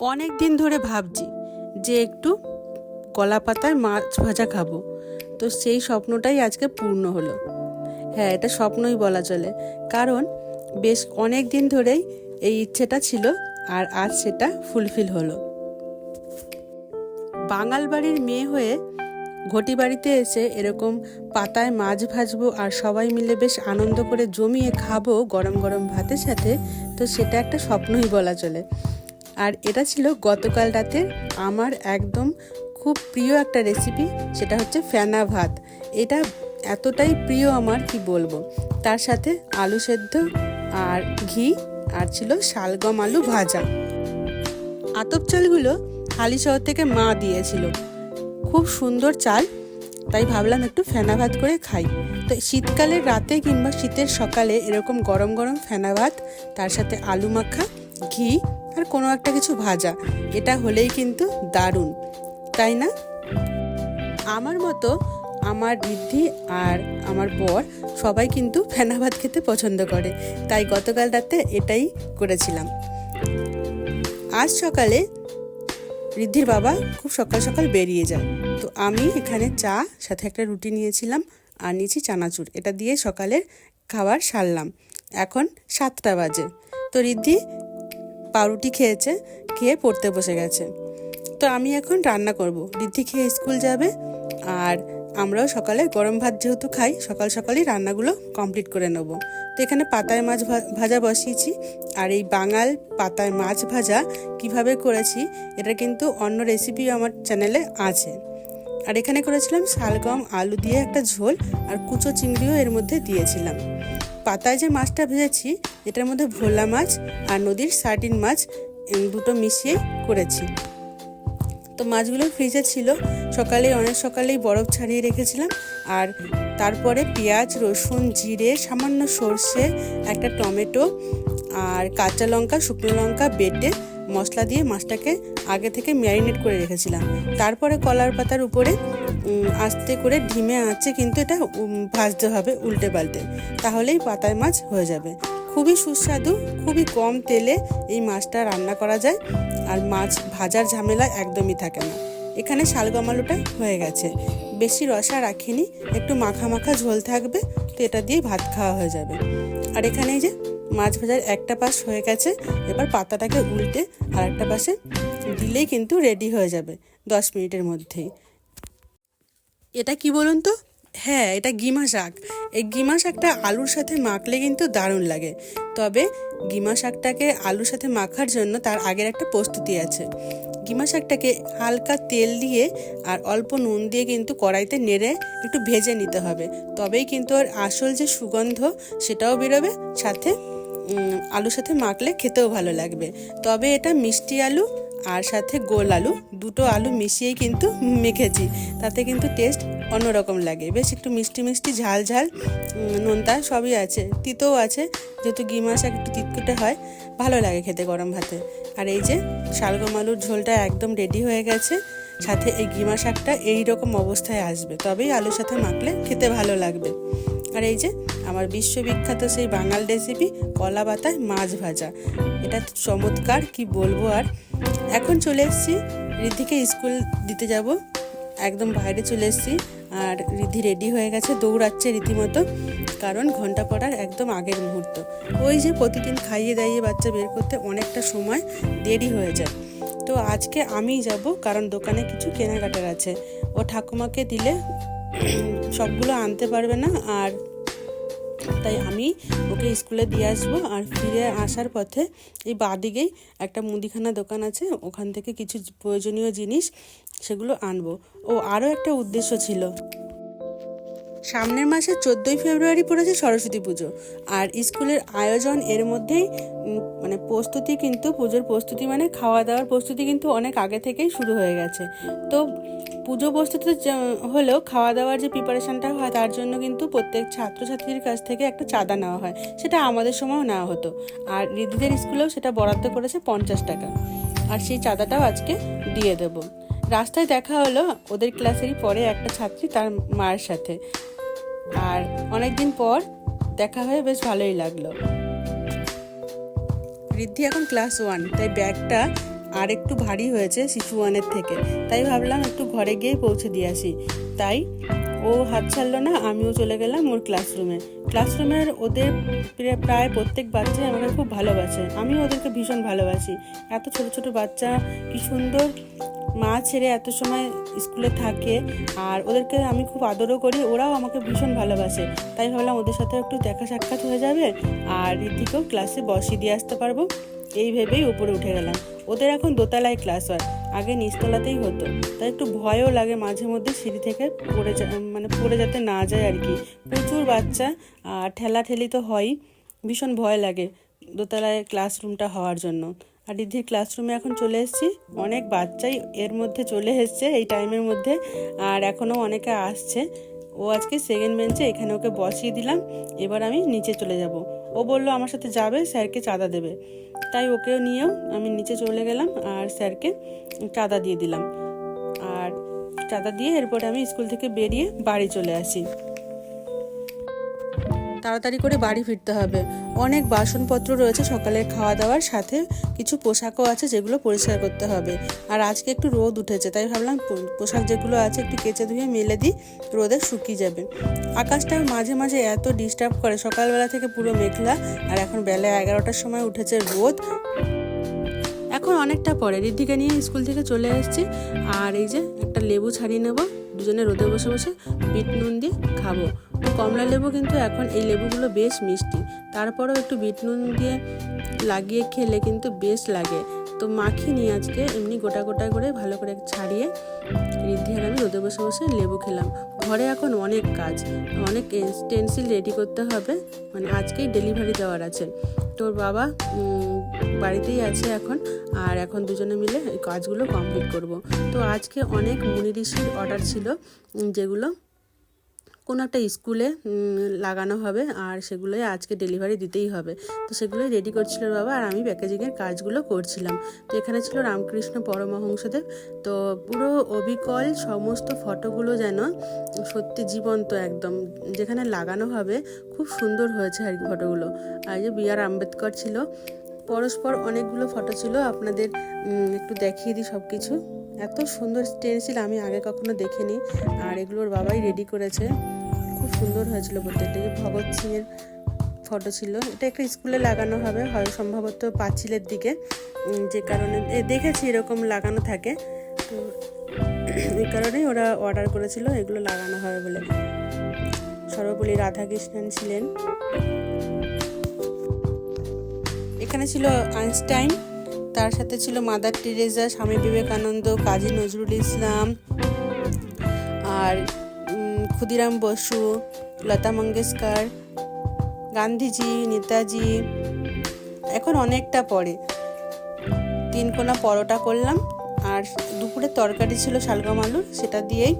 অনেক দিন ধরে ভাবছি যে একটু কলা পাতায় মাছ ভাজা খাব। তো সেই স্বপ্নটাই আজকে পূর্ণ হলো। হ্যাঁ এটা স্বপ্নই বলা চলে। কারণ বেশ অনেক দিন ধরেই এই ইচ্ছেটা ছিল আর আজ সেটা ফুলফিল হলো। বাঙাল বাড়ির মেয়ে হয়ে ঘটি বাড়িতে এসে এরকম পাতায় মাছ ভাজবো আর সবাই মিলে বেশ আনন্দ করে জমিয়ে খাব গরম গরম ভাতের সাথে, তো সেটা একটা স্বপ্নই বলা চলে। আর এটা ছিল গতকাল রাতের আমার একদম খুব প্রিয় একটা রেসিপি সেটা হচ্ছে ফেনা ভাত। এটা এতটাই প্রিয় আমার, কি বলব? তার সাথে আলু সেদ্ধ আর ঘি আর ছিল শালগম আলু ভাজা। আতপ চালগুলো হালি শহর থেকে মা দিয়েছিল। খুব সুন্দর চাল, তাই ভাবলাম একটু ফেনা ভাত করে খাই। তো শীতকালের রাতে কিংবা শীতের সকালে এরকম গরম গরম ফেনা ভাত, তার সাথে আলু মাখা, ঘি আর কোনো একটা কিছু ভাজা। এটা হলেই কিন্তু দারুণ, তাই না? আমার মতো আমার ঋদ্ধি আর আমার বর সবাই কিন্তু ফেনা ভাত খেতে পছন্দ করে, তাই গতকাল রাতে এটাই করেছিলাম। আজ সকালে ঋদ্ধির বাবা খুব সকাল সকাল বেরিয়ে যায়। তো আমি এখানে চা, সাথে একটা রুটি নিয়েছিলাম আর নিয়েছি চানাচুর। এটা দিয়ে সকালের খাবার সারলাম। এখন সাতটা বাজে। তো ঋদ্ধি পাউরুটি খেয়েছে, খেয়ে পড়তে বসে গেছে। তো আমি এখন রান্না করব। ঋদ্ধি খেয়ে স্কুল যাবে আর আমরাও সকালে গরম ভাত যেহেতু খাই, সকাল সকালই রান্নাগুলো কমপ্লিট করে নেব। তো এখানে পাতায় মাছ ভাজা বসিয়েছি আর এই বাঙাল পাতায় মাছ ভাজা কীভাবে করেছি, এটা কিন্তু অন্য রেসিপি আমার চ্যানেলে আছে। আর এখানে করেছিলাম শালগম, আলু দিয়ে একটা ঝোল আর কুচো চিংড়িও এর মধ্যে দিয়েছিলাম। পাতায় যে মাছটা ভেজেছি, এটার মধ্যে ভোলা মাছ আর নদীর সার্টিন মাছ দুটো মিশিয়ে করেছি। তো মাছগুলো ফ্রিজে ছিল, সকালে, অনেক সকালেই বরফ ছাড়িয়ে রেখেছিলাম। আর তারপরে পেঁয়াজ, রসুন, জিরে, সামান্য সর্ষে, একটা টমেটো আর কাঁচা লঙ্কা, শুকনো লঙ্কা বেটে মশলা দিয়ে মাছটাকে আগে থেকে ম্যারিনেট করে রেখেছিলাম। তারপরে কলার পাতার উপরে আস্তে করে ঢিমে আঁচে কিন্তু এটা ভাজতে হবে উল্টে পাল্টে। তাহলেই পাতায় মাছ হয়ে যাবে। খুবই সুস্বাদু, খুবই কম তেলে এই মাছটা রান্না করা যায়। আর মাছ ভাজার ঝামেলা একদমই থাকে না। এখানে শালগম আলুটা হয়ে গেছে। বেশি রসা রাখিনি, একটু মাখা মাখা ঝোল থাকবে, তো এটা দিয়ে ভাত খাওয়া হয়ে যাবে। আর এখানে যে মাছ ভাজার একটা পাশ হয়ে গেছে, এবার পাতাটাকে উল্টে আর একটা পাশে দিলেই কিন্তু রেডি হয়ে যাবে দশ মিনিটের মধ্যেই। এটা কি বলুন তো? হ্যাঁ এটা গিমা শাক। এই গিমা শাকটা আলুর সাথে মাখলে কিন্তু দারুণ লাগে। তবে গিমা শাকটাকে আলুর সাথে মাখার জন্য তার আগের একটা প্রস্তুতি আছে। গিমা শাকটাকে হালকা তেল দিয়ে আর অল্প নুন দিয়ে কিন্তু কড়াইতে নেড়ে একটু ভেজে নিতে হবে। তবেই কিন্তু ওর আসল যে সুগন্ধ সেটাও বেরোবে, সাথে আলুর সাথে মাখলে খেতেও ভালো লাগবে। তবে এটা মিষ্টি আলু আর সাথে গোল আলু। দুটো আলু মিশিয়েই কিন্তু মেখেছি। তাতে কিন্তু টেস্ট অন্যরকম লাগে। বেশ একটু মিষ্টি মিষ্টি, ঝাল ঝাল নোনতা সবই আছে। তিতও আছে, যেহেতু গিমা শাক একটু তিতকুটে হয়, ভালো লাগে খেতে গরম ভাতে। আর এই যে শালগম আলুর ঝোলটা একদম রেডি হয়ে গেছে, সাথে এই গিমা শাকটা এই রকম অবস্থায় আসবে। তবেই আলুর সাথে মাখলে খেতে ভালো লাগবে। আর এই যে আমার বিশ্ববিখ্যাত সেই বাঙাল রেসিপি কলা পাতায় মাছ ভাজা। এটা চমৎকার, কি বলব আর। এখন চলে এসেছি ঋদ্ধিকে স্কুল দিতে যাব। একদম বাইরে চলে এসেছি। আর ঋদ্ধি রেডি হয়ে গেছে, দৌড়াচ্ছে রীতিমতো, কারণ ঘণ্টা পড়ার একদম আগের মুহূর্ত। ওই যে প্রতিদিন খাইয়ে দাইয়ে বাচ্চা বের করতে অনেকটা সময় দেরি হয়ে যায়। তো আজকে আমিই যাব, কারণ দোকানে কিছু কেনাকাটার আছে। ও ঠাকুমাকে দিলে সবগুলো আনতে পারবে না, আর তাই আমি ওকে স্কুলে দিয়ে আসব। আর ফিরে আসার পথে এই বাদিকেই একটা মুদিখানা দোকান আছে, ওখান থেকে কিছু প্রয়োজনীয় জিনিস সেগুলো আনব। ও, আরও একটা উদ্দেশ্য ছিল। সামনের মাসে চোদ্দোই ফেব্রুয়ারি পড়েছে সরস্বতী পুজো, আর স্কুলের আয়োজন এর মধ্যেই মানে প্রস্তুতি কিন্তু, পুজোর প্রস্তুতি মানে খাওয়া দাওয়ার প্রস্তুতি কিন্তু অনেক আগে থেকেই শুরু হয়ে গেছে। তো পুজো বস্তুতে হলেও খাওয়া দাওয়ার যে প্রিপারেশনটা হয়, তার জন্য কিন্তু প্রত্যেক ছাত্রছাত্রীর কাছ থেকে একটা চাঁদা নেওয়া হয়। সেটা আমাদের সময়ও নেওয়া হতো। আর রিদিদের স্কুলেও সেটা বরাদ্দ করেছে পঞ্চাশ টাকা। আর সেই চাঁদাটাও আজকে দিয়ে দেবো। রাস্তায় দেখা হলো, ওদের ক্লাসেরই পরে একটা ছাত্রী তার মায়ের সাথে। আর অনেকদিন পর দেখা হয়ে বেশ ভালোই লাগল। ঋদ্ধি এখন ক্লাস ওয়ান তাই ব্যাগটা আর একটু ভারী হয়েছে শিশু ওয়ানের থেকে। তাই ভাবলাম একটু ঘরে গিয়ে পৌঁছে দিয়ে আসি। তাই ও হাত ছাড়লো না, আমিও চলে গেলাম ওর ক্লাসরুমে। ক্লাসরুমের ওদের প্রায়- প্রত্যেক বাচ্চাই আমাকে খুব ভালোবাসে। আমিও ওদেরকে ভীষণ ভালোবাসি। এত ছোট ছোট বাচ্চা, কি সুন্দর মা ছেড়ে এত সময় স্কুলে থাকে। আর ওদেরকে আমি খুব আদরও করি, ওরাও আমাকে ভীষণ ভালোবাসে। তাই ভাবলাম ওদের সাথে একটু দেখা সাক্ষাৎ হয়ে যাবে, আর ঋতিকেও ক্লাসে বসিয়ে দিয়ে আসতে পারব। এই ভেবেই উপরে উঠে গেলাম। ওদের এখন দোতলায় ক্লাস হয়। আগে নিচতলাতেই হতো। তাই একটু ভয়ও লাগে মাঝে মধ্যে সিঁড়ি থেকে পড়ে মানে পড়ে যাতে না যায় আর কি। প্রচুর বাচ্চা আর ঠেলা ঠেলি তো হয়ই। ভীষণ ভয় লাগে দোতলায় ক্লাসরুমটা হওয়ার জন্য। আর রিধির ক্লাসরুমে এখন চলে এসেছি। অনেক বাচ্চাই এর মধ্যে চলে এসছে এই টাইমের মধ্যে। আর এখনও অনেকে আসছে। ও আজকে সেকেন্ড বেঞ্চে এখানে ওকে বসিয়ে দিলাম। এবার আমি নিচে চলে যাব। ও বলল, আমার সাথে যাবে, স্যারকে চাঁদা দেবে। তাই ওকেও নিয়েও আমি নিচে চলে গেলাম আর স্যারকে চাঁদা দিয়ে দিলাম। আর চাঁদা দিয়ে এরপরে আমি স্কুল থেকে বেরিয়ে বাড়ি চলে আসি। তাড়াতাড়ি করে বাড়ি ফিরতে হবে। অনেক বাসনপত্র রয়েছে সকালের খাওয়া দাওয়ার সাথে। কিছু পোশাকও আছে যেগুলো পরিষ্কার করতে হবে। আর আজকে একটু রোদ উঠেছে, তাই ভাবলাম পোশাক যেগুলো আছে একটু কেচে ধুয়ে মেলে দিই, রোদে শুকিয়ে যাবে। আকাশটা মাঝে মাঝে এত ডিস্টার্ব করে, সকালবেলা থেকে পুরো মেঘলা। আর এখন বেলা এগারোটার সময় উঠেছে রোদ। এখন অনেকটা পরে, রিদ্ধিকে নিয়ে স্কুল থেকে চলে এসেছি। আর এই যে একটা লেবু ছাড়িয়ে নেব, দুজনে রোদে বসে বসে বিট নুন দিয়ে খাব। কমলা লেবু কিন্তু এখন এই লেবুগুলো বেশ মিষ্টি। তারপরেও একটু বিট নুন দিয়ে লাগিয়ে খেলে কিন্তু বেশ লাগে। তো মাখিয়ে নিয়ে আজকে এমনি গোটা গোটা করে ভালো করে ছাড়িয়ে রিদ্ধি আর আমি রোদে বসে বসে লেবু খেলাম। ঘরে এখন অনেক কাজ, অনেক স্টেন্সিল রেডি করতে হবে। মানে আজকেই ডেলিভারি দেওয়ার আছে। তোর বাবা বাড়িতেই আছে এখন। আর এখন দুজনে মিলে কাজগুলো কমপ্লিট করব। তো আজকে অনেক মুনি অর্ডার ছিল, যেগুলো কোনো একটা স্কুলে লাগানো হবে আর সেগুলোই আজকে ডেলিভারি দিতেই হবে। তো সেগুলোই রেডি করছিল বাবা আর আমি প্যাকেজিংয়ের কাজগুলো করছিলাম। তো এখানে ছিল রামকৃষ্ণ পরমহংসদেব। তো পুরো অবিকল সমস্ত ফটোগুলো যেন সত্যি জীবন্ত একদম। যেখানে লাগানো হবে, খুব সুন্দর হয়েছে আর ফটোগুলো। আর যে বি আর আম্বেদকর ছিল, পরস্পর অনেকগুলো ফটো ছিল। আপনাদের একটু দেখিয়ে দিই সব কিছু এত সুন্দর স্টেনসিল আমি আগে কখনো দেখিনি। আর এগুলোর বাবাই রেডি করেছে। খুব সুন্দর হয়েছিল প্রত্যেকটা যে ভগৎ সিংয়ের ফটো ছিল। এটা একটা স্কুলে লাগানো হবে, হয় সম্ভবত পাঁচিলের দিকে। যে কারণে দেখেছি এরকম লাগানো থাকে। তো এই কারণেই ওরা অর্ডার করেছিল, এগুলো লাগানো হবে বলে। সর্বপল্লী রাধাকৃষ্ণন ছিলেন। এখানে ছিল আইনস্টাইন, তার সাথে ছিল মাদার টেরেজা স্বামী বিবেকানন্দ, কাজী নজরুল ইসলাম, আর ক্ষুদিরাম বসু, লতা মঙ্গেশকর, গান্ধীজি, নেতাজি। এখন অনেকটা পরে। তিন কোনা পরোটা করলাম, আর দুপুরে তরকারি ছিল শালগম আলুর সেটা দিয়েই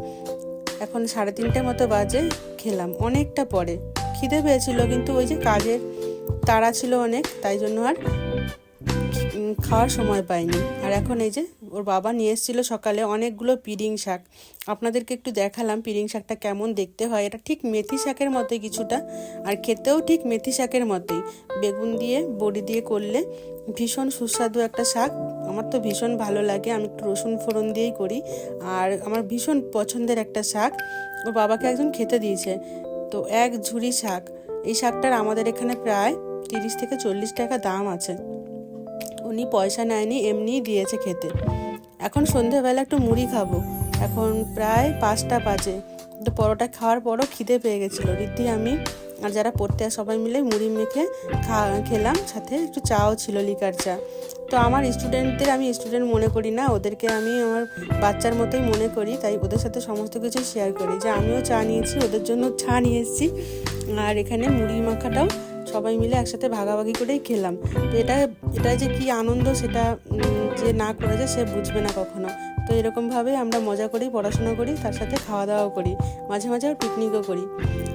এখন সাড়ে তিনটে মতো বাজে খেলাম। অনেকটা পরে। খিদে পেয়েছিল, কিন্তু ওই যে কাজের তাড়া ছিল অনেক, তাই জন্য আর খাওয়ার সময় পাইনি। আর এখন এই যে ওর বাবা নিয়ে এসেছিল সকালে অনেকগুলো পিরিং শাক। আপনাদেরকে একটু দেখালাম পিরিং শাকটা কেমন দেখতে হয়। এটা ঠিক মেথি শাকের মতোই কিছুটা, আর খেতেও ঠিক মেথি শাকের মতোই। বেগুন দিয়ে, বড়ি দিয়ে করলে ভীষণ সুস্বাদু একটা শাক। আমার তো ভীষণ ভালো লাগে, আমি একটু রসুন ফোড়ন দিয়েই করি। আর আমার ভীষণ পছন্দের একটা শাক। ওর বাবাকে একজন খেতে দিয়েছে। তো এক ঝুড়ি শাক। এই শাকটার আমাদের এখানে প্রায় তিরিশ থেকে চল্লিশ টাকা দাম আছে। উনি পয়সা নেয়নি, এমনিই দিয়েছে খেতে। এখন সন্ধেবেলা একটু মুড়ি খাব। এখন প্রায় পাঁচটা বাজে। তো পরোটা খাওয়ার পরও খিদে পেয়ে গেছিল। রিদ্ধি, আমি আর যারা পড়তে সবাই মিলে মুড়ি মেখে খেলাম। সাথে একটু চাও ছিল লিকার চা। তো আমার স্টুডেন্টদের আমি স্টুডেন্ট মনে করি না। ওদেরকে আমি আমার বাচ্চার মতোই মনে করি। তাই ওদের সাথে সমস্ত কিছু শেয়ার করি। যে আমিও চা নিয়েছি, ওদের জন্য চা নিয়ে এসেছি। আর এখানে মুড়ি মাখাটাও সবাই মিলে একসাথে ভাগাভাগি করেই খেলাম। তো এটা এটা যে কি আনন্দ সেটা যে না করেছে সে বুঝবে না কখনো। তো এরকমভাবেই আমরা মজা করি, পড়াশোনা করি, তার সাথে খাওয়া দাওয়াও করি, মাঝে মাঝে পিকনিকও করি।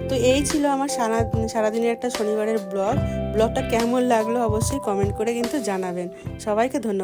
তো এই ছিল আমার সারা, সারাদিনের একটা শনিবারের ব্লগ। ব্লগটা কেমন লাগল অবশ্যই কমেন্ট করে কিন্তু জানাবেন। সবাইকে ধন্যবাদ।